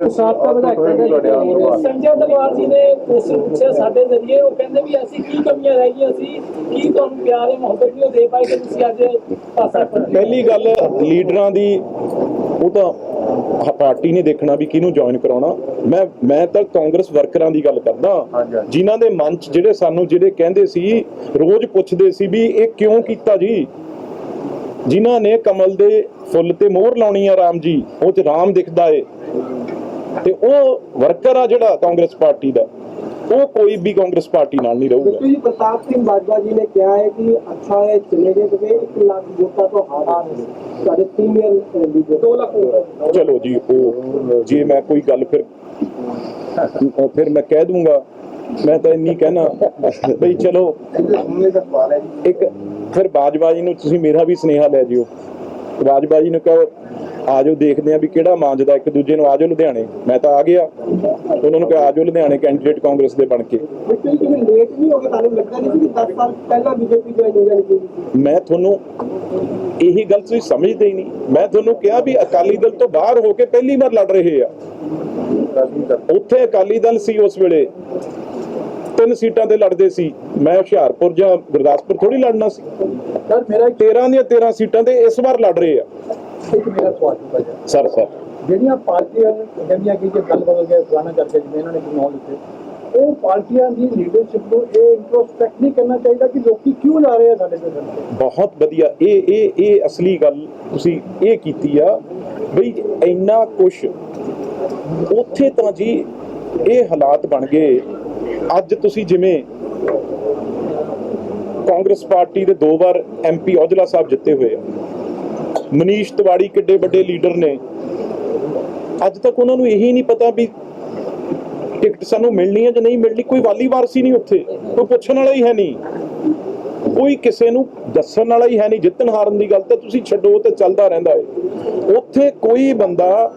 ਸਾਬਕਾ ਵਿਧਾਇਕ ਸੰਜੇ ਦਲਵਾਰ ਜੀ ਨੇ ਕੁਐਸਚਨ ਪੁੱਛਿਆ ਸਾਡੇ ਜ਼ਰੀਏ ਉਹ ਕਹਿੰਦੇ ਵੀ ਅਸੀਂ ਕੀ ਕਮੀਆਂ ਰਹਿ ਗਈਆਂ ਸੀ ਕੀ ਤੁਹਾਨੂੰ ਪਿਆਰ ਹੈ ਮੁਹੱਬਤ ਨਹੀਂ ਉਹ ਦੇ ਪਾਏ ਕਿ ਤੁਸੀਂ ਅੱਜ ਪਾਸਾ ਫੜ ਲਿਆ ਪਹਿਲੀ ਗੱਲ ਲੀਡਰਾਂ ਦੀ ਉਹ ਤਾਂ ਪਾਰਟੀ ਨੇ ਦੇਖਣਾ ਵੀ ਕਿਹਨੂੰ ਜੁਆਇਨ ਕਰਾਉਣਾ। ਮੈਂ ਮੈਂ ਤਾਂ ਕਾਂਗਰਸ ਵਰਕਰਾਂ ਦੀ ਗੱਲ ਕਰਦਾ। ਜਿਨ੍ਹਾਂ ਦੇ ਮਨ 'ਚ ਜਿਹੜੇ ਸਾਨੂੰ ਜਿਹੜੇ ਕਹਿੰਦੇ ਸੀ ਰੋਜ਼ ਪੁੱਛਦੇ ਸੀ ਵੀ ਇਹ ਕਿਉਂ ਕੀਤਾ ਜੀ? ਜਿਨ੍ਹਾਂ ਨੇ ਕਮਲ ਦੇ ਫੁੱਲ ਤੇ ਮੋਹਰ ਲਾਉਣੀ ਆ ਰਾਮ ਜੀ ਉਹ 'ਚ ਰਾਮ ਦਿਖਦਾ ਏ। ਤੇ ਉਹ ਵਰਕਰ ਆ ਜਿਹੜਾ ਕਾਂਗਰਸ ਪਾਰਟੀ ਦਾ ਉਹ ਕੋਈ ਵੀ ਕਾਂਗਰਸ ਪਾਰਟੀ ਨਾਲ ਨਹੀਂ ਰਹੂਗਾ। ਜੀ ਪ੍ਰਤਾਪ ਸਿੰਘ ਬਾਜਵਾ ਜੀ ਨੇ ਕਿਹਾ ਹੈ ਕਿ ਅੱਛਾ ਹੈ ਚਲੇ ਗਏ ਕਿਉਂਕਿ 1 ਲੱਖ ਵੋਟਾਂ ਤੋਂ ਹਾਰ ਸਾਡੇ ਸੀਨੀਅਰ ਲੀਡਰ 2 ਲੱਖ ਚਲੋ ਜੀ ਉਹ ਜੇ ਮੈਂ ਕੋਈ ਗੱਲ ਫਿਰ ਫਿਰ ਮੈਂ ਕਹਿ ਦੂੰਗਾ। ਮੈਂ ਤਾਂ ਇੰਨੀ ਕਹਿਣਾ ਬਈ ਚਲੋ ਇੱਕ ਫਿਰ ਬਾਜਬਾਜੀ ਨੂੰ ਤੁਸੀਂ ਮੇਰਾ ਵੀ ਸੁਨੇਹਾ ਲੈ ਜਿਓ। ਬਾਜਬਾਜੀ ਨੂੰ ਕਹੋ ਆਜੋ ਦੇਖਦੇ ਆ ਵੀ ਕਿਹੜਾ ਮੰਨਦਾ ਇੱਕ ਦੂਜੇ ਨੂੰ ਆਜੋ ਲੁਧਿਆਣੇ। ਮੈਂ ਤਾਂ ਆ ਗਿਆ। ਉਹਨਾਂ ਨੂੰ ਕਿਹਾ ਆਜੋ ਲੁਧਿਆਣੇ ਕੈਂਡੀਡੇਟ ਕਾਂਗਰਸ ਦੇ ਬਣ ਕੇ। ਬਿਲਕੁਲ ਕਿ ਲੇਟ ਨਹੀਂ ਹੋ ਗਿਆ ਤੁਹਾਨੂੰ ਲੱਗਦਾ ਨਹੀਂ ਸੀ ਕਿ 10 ਸਾਲ ਪਹਿਲਾਂ ਬੀਜੇਪੀ ਜੁਆਇਨ ਹੋ ਜਾਣੀ ਚਾਹੀਦੀ ਸੀ? ਮੈਂ ਤੁਹਾਨੂੰ ਇਹੀ ਗੱਲ ਤੁਸੀਂ ਸਮਝਦੇ ਹੀ ਨਹੀਂ। ਮੈਂ ਤੁਹਾਨੂੰ ਕਿਹਾ ਵੀ ਅਕਾਲੀ ਦਲ ਤੋਂ ਬਾਹਰ ਹੋ ਕੇ ਪਹਿਲੀ ਵਾਰ ਲੜ ਰਹੇ ਆ। ਉੱਥੇ ਅਕਾਲੀ ਦਲ ਸੀ ਉਸ ਵੇਲੇ। ਤਿੰਨ ਸੀਟਾਂ ਤੇ ਲੜਦੇ ਸੀ। ਮੈਂ ਹੁਸ਼ਿਆਰਪੁਰ ਜਾਂ ਗੁਰਦਾਸਪੁਰ ਥੋੜੀ ਲੜਨਾ ਸੀ। ਸਰ ਮੇਰਾ 13 ਦੀਆਂ 13 ਸੀਟਾਂ ਤੇ ਇਸ ਵਾਰ ਲੜ ਰਹੇ ਆ। ਇੱਕ ਮੇਰਾ ਸਵਾਲ ਹੈ ਸਰ ਸਰ। ਜਿਹੜੀਆਂ ਪਾਰਟੀਆਂ ਕਹਿੰਦੀਆਂ ਕਿ ਜੇ ਗੱਲ ਬਦਲ ਗਿਆ ਫਲਾਣਾ ਕਰਕੇ ਜਿਵੇਂ ਇਹਨਾਂ ਨੇ ਚੁਣਾਵ ਦਿੱਤੇ ਉਹ ਪਾਰਟੀਆਂ ਦੀ ਲੀਡਰਸ਼ਿਪ ਨੂੰ ਇਹ ਇੰਟਰੋਸਪੈਕਟ ਨਹੀਂ ਕਰਨਾ ਚਾਹੀਦਾ ਕਿ ਲੋਕੀ ਕਿਉਂ ਜਾ ਰਹੇ ਆ ਸਾਡੇ ਕੋਲ ਬਹੁਤ ਵਧੀਆ। ਇਹ ਇਹ ਇਹ ਅਸਲੀ ਗੱਲ ਤੁਸੀਂ ਇਹ ਕੀਤੀ ਆ ਬਈ ਇੰਨਾ ਕੁਛ ਉੱਥੇ ਤਾਂ ਜੀ ਇਹ ਹਾਲਾਤ ਬਣ ਗਏ। ਅੱਜ ਤੁਸੀਂ ਜਿਵੇਂ ਕਾਂਗਰਸ ਪਾਰਟੀ ਦੇ ਦੋ ਵਾਰ ਐਮਪੀ ਔਜਲਾ ਸਾਹਿਬ ਜਿੱਤੇ ਹੋਏ ਆ। ਮਨੀਸ਼ ਤਿਵਾੜੀ ਕਿੱਡੇ ਵੱਡੇ ਲੀਡਰ ਨੇ। ਅੱਜ ਤੱਕ ਉਹਨਾਂ ਨੂੰ ਇਹੀ ਨਹੀਂ ਪਤਾ ਵੀ ਟਿਕਟ ਸਾਨੂੰ ਮਿਲਣੀ ਹੈ ਜਾਂ ਨਹੀਂ ਮਿਲਣੀ, ਕੋਈ ਵਾਲੀ ਵਾਰਸੀ ਨਹੀਂ ਉੱਥੇ, ਕੋਈ ਪੁੱਛਣ ਵਾਲਾ ਹੀ ਹੈ ਨਹੀਂ। ਕੋਈ ਕਿਸੇ ਨੂੰ ਦੱਸਣ ਵਾਲਾ ਹੀ ਹੈ ਨਹੀਂ, ਜਿੱਤਣ ਹਾਰਨ ਦੀ ਗੱਲ ਤਾਂ ਤੁਸੀਂ ਛੱਡੋ ਤੇ ਚੱਲਦਾ ਰਹਿੰਦਾ ਹੈ ਉੱਥੇ ਕੋਈ ਬੰਦਾ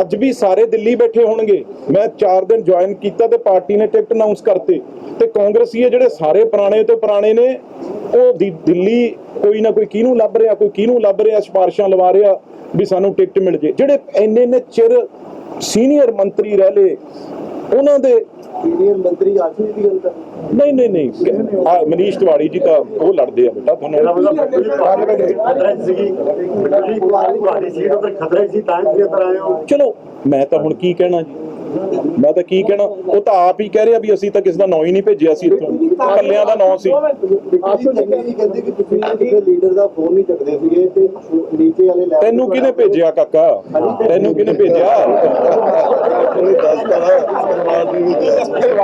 ਅੱਜ ਵੀ ਸਾਰੇ ਦਿੱਲੀ ਬੈਠੇ ਹੋਣਗੇ। ਮੈਂ 4 ਦਿਨ ਜੁਆਇਨ ਕੀਤਾ ਤੇ ਪਾਰਟੀ ਨੇ ਟਿਕਟ ਅਨਾਉਂਸ ਕਰਤੇ। ਤੇ ਕਾਂਗਰਸੀ ਜਿਹੜੇ ਸਾਰੇ ਪੁਰਾਣੇ ਤੋਂ ਪੁਰਾਣੇ ਨੇ, ਉਹ ਦਿੱਲੀ ਕੋਈ ਨਾ ਕੋਈ ਕਿਹਨੂੰ ਲੱਭ ਰਿਹਾ, ਕੋਈ ਕਿਹਨੂੰ ਲੱਭ ਰਿਹਾ, ਸਿਫਾਰਿਸ਼ਾਂ ਲਵਾ ਰਿਹਾ ਵੀ ਸਾਨੂੰ ਟਿਕਟ ਮਿਲ ਜੇ। ਜਿਹੜੇ ਇੰਨੇ ਇੰਨੇ ਚਿਰ ਸੀਨੀਅਰ ਮੰਤਰੀ ਰਹਿ ਲਏ, ਉਹਨਾਂ ਦੇ ਸੀਨੀਅਰ ਮੰਤਰੀ ਆਸ਼ੀਸ਼ ਦੀ ਗੱਲ ਕਰ ਨਹੀਂ ਨਹੀਂ ਨਹੀਂ। ਆ ਮਨੀਸ਼ ਤਿਵਾੜੀ ਜੀ ਤਾਂ ਉਹ ਲੜਦੇ ਆ ਬੇਟਾ ਤੁਹਾਨੂੰ ਖਤਰਾ ਸੀਗੀ। ਤੁਹਾਡੀ ਸੀਟ ਉੱਤੇ ਖਤਰਾ ਸੀ ਤਾਂ ਹੀ ਅੰਦਰ ਆਏ ਹੋ। ਚਲੋ ਮੈਂ ਤਾਂ ਹੁਣ ਕੀ ਕਹਿਣਾ ਜੀ? ਮੈਂ ਤਾਂ ਕੀ ਕਹਿਣਾ? ਉਹ ਤਾਂ ਆਪ ਹੀ ਕਹਿ ਰਿਹਾ ਵੀ ਅਸੀਂ ਤਾਂ ਕਿਸ ਦਾ ਨਾਂ ਹੀ ਨਹੀਂ ਭੇਜਿਆ ਸੀ ਇੱਥੋਂ। ਕੱਲਿਆਂ ਦਾ ਨਾਂ ਸੀ। ਆਸ਼ੂ ਜੀ ਕਹਿੰਦੇ ਕਿ ਤੁਸੀਂ ਕਿਸੇ ਲੀਡਰ ਦਾ ਫੋਨ ਨਹੀਂ ਚੱਕਦੇ ਸੀਗੇ ਤੇ ਨੀਚੇ ਵਾਲੇ ਲੈਵਲ ਤੈਨੂੰ ਕਿਹਨੇ ਭੇਜਿਆ ਕਾਕਾ? ਤੈਨੂੰ ਕਿਹਨੇ ਭੇਜਿਆ?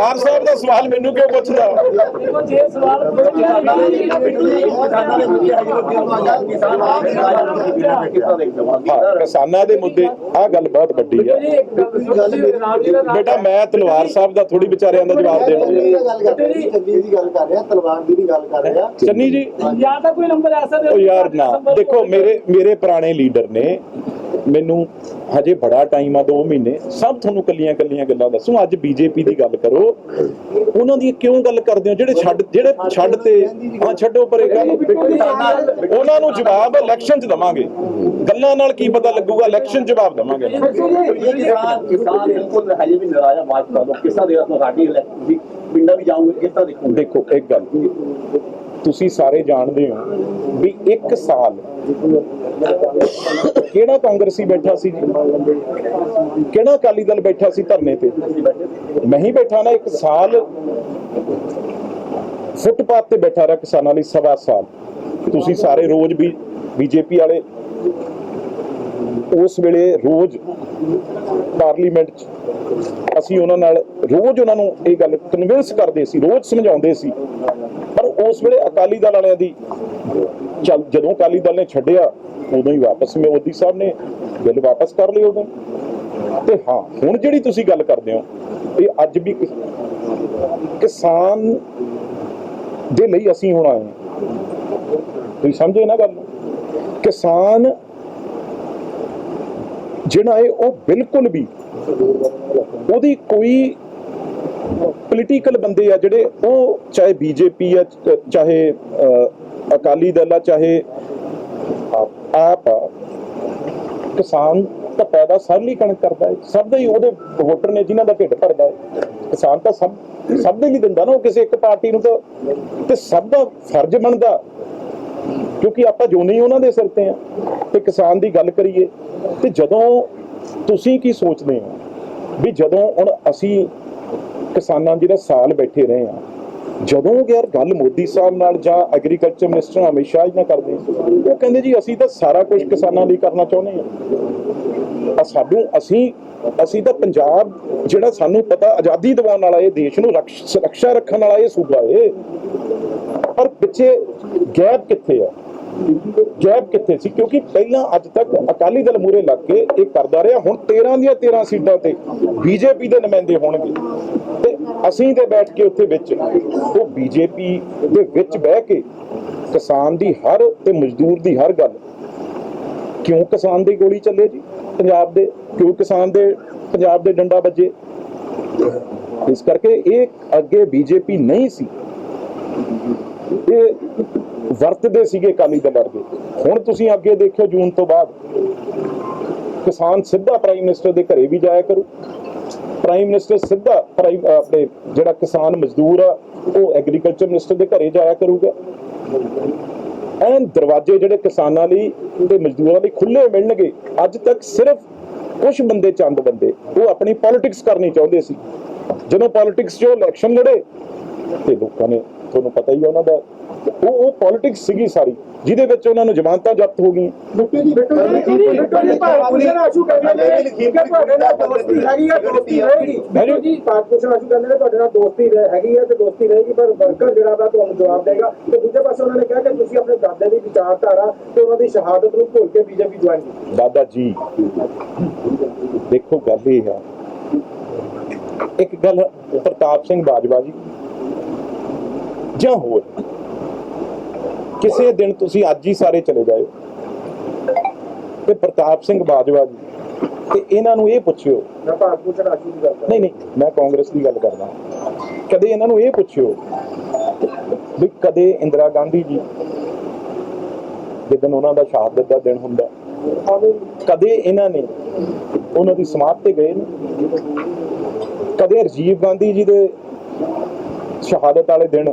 ਪਰਿਵਾਰ ਸਾਹਿਬ ਦਾ ਸਵਾਲ ਮੈਨੂੰ ਕਿਉਂ ਪੁੱਛਦਾ? ਜੇ ਸਵਾਲ ਕਿਸਾਨਾਂ ਦੇ ਮੁੱਦੇ ਆ ਗੱਲ ਬਹੁਤ ਵੱਡੀ ਹੈ ਬੇਟਾ ਮੈਂ ਤਲਵਾਰ ਸਾਹਿਬ ਦਾ ਥੋੜੀ ਵਿਚਾਰਿਆਂ ਦਾ ਜਵਾਬ ਦੇਣਾ ਦੀ ਗੱਲ ਕਰ ਰਹੇ ਹਾਂ ਚੰਨੀ ਦੀ ਗੱਲ ਕਰ ਰਹੇ ਤਲਵਾਰ ਦੀ ਵੀ ਗੱਲ ਕਰ ਰਹੇ ਚੰਨੀ ਜੀ ਜਾਂ ਤਾਂ ਕੋਈ ਨੰਬਰ ਐਸਾ ਉਹ ਯਾਰ ਨਾ ਦੇਖੋ ਮੇਰੇ ਮੇਰੇ ਪੁਰਾਣੇ ਲੀਡਰ ਨੇ ਮੈਨੂੰ ਹਜੇ ਬੜਾ ਟਾਈਮ ਆ 2 ਮਹੀਨੇ। ਸਭ ਤੁਹਾਨੂੰ ਕੱਲੀਆਂ ਕੱਲੀਆਂ ਗੱਲਾਂ ਦੱਸੂ। ਅੱਜ ਬੀਜੇਪੀ ਦੀ ਗੱਲ ਕਰੋ। ਉਹਨਾਂ ਦੀ ਕਿਉਂ ਗੱਲ ਕਰਦੇ ਹੋ? ਜਿਹੜੇ ਛੱਡ ਜਿਹੜੇ ਛੱਡ ਤੇ ਹਾਂ ਛੱਡੋ ਪਰੇ ਗੱਲ ਉਹਨਾਂ ਨੂੰ ਜਵਾਬ ਇਲੈਕਸ਼ਨ 'ਚ ਦਵਾਂਗੇ। ਗੱਲਾਂ ਨਾਲ ਕੀ ਪਤਾ ਲੱਗੂਗਾ? ਇਲੈਕਸ਼ਨ ਜਵਾਬ ਦਵਾਂਗੇ ਕਿਸਾਨ ਕਿਸਾਨ ਬਿਲਕੁਲ ਹਜੇ ਵੀ ਨਾਰਾਜ਼ ਆ ਬਾਤ ਕਰ ਦੋ ਕਿਸਾਂ ਦੇ ਰਸਮ ਸਾਡੀ ਹੈ ਤੁਸੀਂ ਪਿੰਡਾਂ ਵੀ ਜਾਓਗੇ ਕਿਸ ਤਰ੍ਹਾਂ ਦੇਖੋਗੇ? ਦੇਖੋ ਇੱਕ ਗੱਲ। ਤੁਸੀਂ ਸਾਰੇ ਜਾਣਦੇ ਹੋ ਵੀ ਇੱਕ ਸਾਲ ਕਿਹੜਾ ਕਾਂਗਰਸੀ ਬੈਠਾ ਸੀ ਜੀ? ਕਿਹੜਾ ਅਕਾਲੀ ਦਲ ਬੈਠਾ ਸੀ ਧਰਨੇ ਤੇ? ਮੈਂ ਹੀ ਬੈਠਾ ਨਾ, ਇੱਕ ਸਾਲ ਫੁੱਟਪਾਥ ਤੇ ਬੈਠਾ ਰਿਹਾ ਕਿਸਾਨਾਂ ਲਈ, ਸਵਾ ਸਾਲ। ਤੁਸੀਂ ਸਾਰੇ ਰੋਜ਼ ਵੀ ਬੀਜੇਪੀ ਵਾਲੇ ਉਸ ਵੇਲੇ ਰੋਜ਼ ਪਾਰਲੀਮੈਂਟ 'ਚ, ਅਸੀਂ ਉਹਨਾਂ ਨਾਲ ਰੋਜ਼ ਉਹਨਾਂ ਨੂੰ ਇਹ ਗੱਲ ਕਨਵਿੰਸ ਕਰਦੇ ਸੀ, ਰੋਜ਼ ਸਮਝਾਉਂਦੇ ਸੀ। ਪਰ ਉਸ ਵੇਲੇ ਅਕਾਲੀ ਦਲ ਵਾਲਿਆਂ ਦੀ ਚੱਲ, ਜਦੋਂ ਅਕਾਲੀ ਦਲ ਨੇ ਛੱਡਿਆ ਉਦੋਂ ਹੀ ਵਾਪਸ ਮੋਦੀ ਸਾਹਿਬ ਨੇ ਬਿੱਲ ਵਾਪਸ ਕਰ ਲਿਆ ਉਦੋਂ। ਤੇ ਹਾਂ, ਹੁਣ ਜਿਹੜੀ ਤੁਸੀਂ ਗੱਲ ਕਰਦੇ ਹੋ, ਇਹ ਅੱਜ ਵੀ ਕਿਸਾਨ ਦੇ ਲਈ ਅਸੀਂ ਹੁਣ ਆਏ ਤੁਸੀਂ ਸਮਝੇ ਨਾ ਗੱਲ ਕਿਸਾਨ ਜਿਹੜਾ ਹੈ, ਉਹ ਬਿਲਕੁਲ ਵੀ ਉਹਦੀ ਕੋਈ ਪੋਲੀਟੀਕਲ ਬੰਦੇ ਆ ਜਿਹੜੇ ਉਹ ਚਾਹੇ ਬੀਜੇਪੀ ਆ, ਚਾਹੇ ਅਕਾਲੀ ਦਲ ਆ, ਚਾਹੇ ਆਪ ਕਿਸਾਨ ਤਾਂ ਪੈਦਾ ਸਭ ਲਈ ਕਣਕ ਕਰਦਾ ਹੈ। ਸਭ ਦੇ ਹੀ ਉਹਦੇ ਵੋਟਰ ਨੇ ਜਿਨ੍ਹਾਂ ਦਾ ਢਿੱਡ ਭਰਦਾ ਹੈ। ਕਿਸਾਨ ਤਾਂ ਸਭ ਸਭ ਦੇ ਲਈ ਦਿੰਦਾ ਨਾ ਉਹ ਕਿਸੇ ਇੱਕ ਪਾਰਟੀ ਨੂੰ ਤਾਂ, ਤੇ ਸਭ ਦਾ ਫਰਜ਼ ਬਣਦਾ। ਕਿਉਂਕਿ ਆਪਾਂ ਜੋ ਨਹੀਂ ਉਹਨਾਂ ਦੇ ਸਿਰ ਤੇ ਆ, ਤੇ ਕਿਸਾਨ ਦੀ ਗੱਲ ਕਰੀਏ, ਤੇ ਜਦੋਂ ਤੁਸੀਂ ਕੀ ਸੋਚਦੇ ਹੋ? ਵੀ ਜਦੋਂ ਹੁਣ ਅਸੀਂ ਕਿਸਾਨਾਂ ਜਿਹੜਾ ਸਾਲ ਬੈਠੇ ਰਹੇ ਆ ਜਦੋਂ ਯਾਰ ਗੱਲ ਮੋਦੀ ਸਾਹਿਬ ਨਾਲ ਜਾਂ ਐਗਰੀਕਲਚਰ ਮਿਨਿਸਟਰ ਅਮਿਤ ਸ਼ਾਹ ਜੀ ਨਾਲ ਕਰਦੇ, ਉਹ ਕਹਿੰਦੇ ਜੀ ਅਸੀਂ ਤਾਂ ਸਾਰਾ ਕੁਝ ਕਿਸਾਨਾਂ ਲਈ ਕਰਨਾ ਚਾਹੁੰਦੇ ਹਾਂ। ਆ ਸਾਨੂੰ ਅਸੀਂ ਅਸੀਂ ਤਾਂ ਪੰਜਾਬ ਜਿਹੜਾ ਸਾਨੂੰ ਪਤਾ ਆਜ਼ਾਦੀ ਦਿਵਾਉਣ ਵਾਲਾ ਇਹ ਦੇਸ਼ ਨੂੰ ਰਕਸ਼- ਸੁਰੱਖਿਆ ਰੱਖਣ ਵਾਲਾ ਇਹ ਸੂਬਾ ਏ। ਪਰ ਪਿੱਛੇ ਗੈਪ ਕਿੱਥੇ ਆ? ਗੈਪ ਕਿੱਥੇ ਸੀ? ਕਿਉਂਕਿ ਪਹਿਲਾਂ ਅੱਜ ਤੱਕ ਅਕਾਲੀ ਦਲ ਮੂਰੇ ਲੱਗ ਕੇ ਇਹ ਕਰਦਾ ਰਿਹਾ। ਹੁਣ 13 ਦੀਆਂ 13 ਸੀਟਾਂ ਤੇ ਬੀਜੇਪੀ ਦੇ ਨੁਮਾਇੰਦੇ ਹੋਣਗੇ। ਤੇ ਅਸੀਂ ਤੇ ਬੈਠ ਕੇ ਉੱਥੇ ਵਿੱਚ ਉਹ ਬੀਜੇਪੀ ਦੇ ਵਿੱਚ ਬਹਿ ਕੇ ਕਿਸਾਨ ਦੀ ਹਰ ਤੇ ਮਜ਼ਦੂਰ ਦੀ ਹਰ ਗੱਲ। ਕਿਉਂ ਕਿਸਾਨ ਦੀ ਗੋਲੀ ਚੱਲੇ ਜੀ ਪੰਜਾਬ ਦੇ? ਕਿਉਂ ਕਿਸਾਨ ਦੇ ਪੰਜਾਬ ਦੇ ਡੰਡਾ ਵੱਜੇ? ਇਸ ਕਰਕੇ ਇਹ ਅੱਗੇ ਬੀਜੇਪੀ ਨਹੀਂ ਸੀ। ਇਹ ਵਰਤਦੇ ਸੀਗੇ ਅਕਾਲੀ ਦਲ ਵਰਗੇ। ਹੁਣ ਤੁਸੀਂ ਅੱਗੇ ਦੇਖਿਓ ਜੂਨ ਤੋਂ ਬਾਅਦ, ਕਿਸਾਨ ਸਿੱਧਾ ਪ੍ਰਾਈਮ ਮਿਨਿਸਟਰ ਦੇ ਘਰੇ ਵੀ ਜਾਇਆ ਕਰੂ। ਪ੍ਰਾਈਮ ਮਿਨਿਸਟਰ ਸਿੱਧਾ ਆਪਣੇ ਜਿਹੜਾ ਕਿਸਾਨ ਮਜ਼ਦੂਰ ਆ, ਉਹ ਐਗਰੀਕਲਚਰ ਮਿਨਿਸਟਰ ਦੇ ਘਰੇ ਜਾਇਆ ਕਰੂਗਾ। ਐਨ ਦਰਵਾਜ਼ੇ ਜਿਹੜੇ ਕਿਸਾਨਾਂ ਲਈ ਤੇ ਮਜ਼ਦੂਰਾਂ ਲਈ ਖੁੱਲੇ ਮਿਲਣਗੇ। ਅੱਜ ਤੱਕ ਸਿਰਫ ਕੁਝ ਬੰਦੇ ਚੰਦ ਬੰਦੇ, ਉਹ ਆਪਣੀ ਪੋਲਿਟਿਕਸ ਕਰਨੀ ਚਾਹੁੰਦੇ ਸੀ। ਜਦੋਂ ਪੋਲਿਟਿਕਸ 'ਚ ਉਹ ਇਲੈਕਸ਼ਨ ਲੜੇ, ਤੇ ਲੋਕਾਂ ਨੇ ਤੁਹਾਨੂੰ ਪਤਾ ਹੀ ਆ ਉਹਨਾਂ ਦਾ। ਉਹ ਉਹ ਪੋਲਿਟਿਕਸ ਸੀਗੀ ਸਾਰੀ ਜਿਹਦੇ ਵਿੱਚ ਉਹਨਾਂ ਨੂੰ ਜ਼ਮਾਨਤਾਂ ਜ਼ਬਤ ਹੋ ਗਈਆਂ। ਬਿੱਟੂ ਜੀ ਬਿੱਟੂ ਜੀ ਬਿੱਟੂ ਜੀ ਭਾਰਤ ਆਸ਼ੂ ਕਹਿੰਦੇ ਨੇ ਕਿ ਤੁਹਾਡੇ ਨਾਲ ਦੋਸਤੀ ਹੈਗੀ ਆ ਦੋਸਤੀ ਰਹੇਗੀ। ਬਿੱਟੂ ਜੀ। ਭਾਰਤ ਭੂਸ਼ਣ ਆਸ਼ੂ ਕਹਿੰਦੇ ਨੇ ਤੁਹਾਡੇ ਨਾਲ ਦੋਸਤੀ ਰਹਿ- ਹੈਗੀ ਆ ਤੇ ਦੋਸਤੀ ਰਹੇਗੀ ਪਰ ਵਰਕਰ ਜਿਹੜਾ ਵਾ ਤੁਹਾਨੂੰ ਜਵਾਬ ਦੇਗਾ। ਤੇ ਦੂਜੇ ਪਾਸੇ ਉਹਨਾਂ ਨੇ ਕਿਹਾ ਕਿ ਤੁਸੀਂ ਆਪਣੇ ਦਾਦੇ ਦੀ ਵਿਚਾਰਧਾਰਾ ਤੇ ਉਹਨਾਂ ਦੀ ਸ਼ਹਾਦਤ ਨੂੰ ਭੁੱਲ ਕੇ ਬੀਜੇਪੀ ਜੁਆਇਨ ਕੀਤੀ। ਦਾਦਾ ਜੀ ਦੇਖੋ ਗੱਲ ਇਹ ਆ ਇੱਕ ਗੱਲ ਪ੍ਰਤਾਪ ਸਿੰਘ ਬਾਜਵਾ ਜੀ ਜਾਂ ਹੋਰ? ਕਿਸੇ ਦਿਨ ਤੁਸੀਂ ਅੱਜ ਹੀ ਸਾਰੇ ਚਲੇ ਜਾਓ ਤੇ ਪ੍ਰਤਾਪ ਸਿੰਘ ਬਾਜਵਾ ਜੀ ਤੇ ਇਹਨਾਂ ਨੂੰ ਇਹ ਪੁੱਛਿਓ। ਮੈਂ ਭਾਰਤ ਭੂਸ਼ਣ ਆਸ਼ੂ ਦੀ ਗੱਲ ਕਰ ਨਹੀਂ ਨਹੀਂ ਮੈਂ ਕਾਂਗਰਸ ਦੀ ਗੱਲ ਕਰਦਾ। ਕਦੇ ਇਹਨਾਂ ਨੂੰ ਇਹ ਪੁੱਛਿਓ ਵੀ ਕਦੇ ਇੰਦਰਾ ਗਾਂਧੀ ਜੀ ਜਿੱਦਨ ਉਹਨਾਂ ਦਾ ਸ਼ਹਾਦਤ ਦਾ ਦਿਨ ਹੁੰਦਾ। ਕਦੇ ਇਹਨਾਂ ਨੇ ਉਹਨਾਂ ਦੀ ਸਮਾਧ ਤੇ ਗਏ ਨੇ। ਕਦੇ ਰਾਜੀਵ ਗਾਂਧੀ ਜੀ ਦੇ ਸ਼ਹਾਦਤ ਵਾਲੇ ਦਿਨ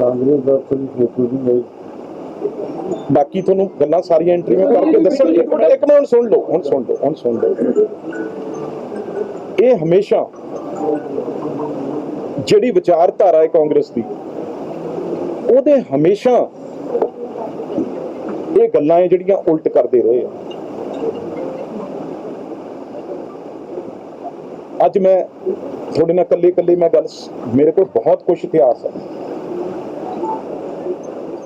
ਕਾਂਗਰਸ ਦਾ ਕੋਈ ਫੋਟੋ ਨਹੀਂ ਹੋਈ ਬਾਕੀ ਤੁਹਾਨੂੰ ਗੱਲਾਂ ਸਾਰੀਆਂ ਇੰਟਰਵਿਊ ਕਰਕੇ ਦੱਸਣ ਇੱਕ ਮਿੰਟ ਇੱਕ ਮਿੰਟ ਹੁਣ ਸੁਣ ਲਓ ਹੁਣ ਸੁਣ ਲਓ ਹੁਣ ਸੁਣ ਲਓ। ਇਹ ਹਮੇਸ਼ਾ ਜਿਹੜੀ ਵਿਚਾਰਧਾਰਾ ਹੈ ਕਾਂਗਰਸ ਦੀ ਉਹਦੇ ਹਮੇਸ਼ਾ ਇਹ ਗੱਲਾਂ ਹੈ ਜਿਹੜੀਆਂ ਉਲਟ ਕਰਦੇ ਰਹੇ ਆ। ਅੱਜ ਮੈਂ ਤੁਹਾਡੇ ਨਾਲ ਇਕੱਲੇ ਇਕੱਲੇ ਮੈਂ ਗੱਲ ਮੇਰੇ ਕੋਲ ਬਹੁਤ ਕੁਝ ਇਤਿਹਾਸ ਹੈ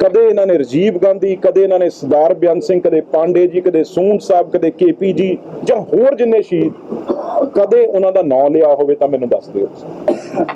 ਕਦੇ ਇਹਨਾਂ ਨੇ ਰਾਜੀਵ ਗਾਂਧੀ, ਕਦੇ ਇਹਨਾਂ ਨੇ ਸਰਦਾਰ ਬਿਆਨ ਸਿੰਘ, ਕਦੇ ਪਾਂਡੇ ਜੀ, ਕਦੇ ਸੂਨ ਸਾਹਿਬ, ਕਦੇ ਕੇਪੀ ਜੀ ਜਾਂ ਹੋਰ ਜਿੰਨੇ ਸ਼ਹੀਦ, ਕਦੇ ਉਹਨਾਂ ਦਾ ਨਾਂ ਲਿਆ ਹੋਵੇ ਤਾਂ ਮੈਨੂੰ ਦੱਸ ਦਿਓ।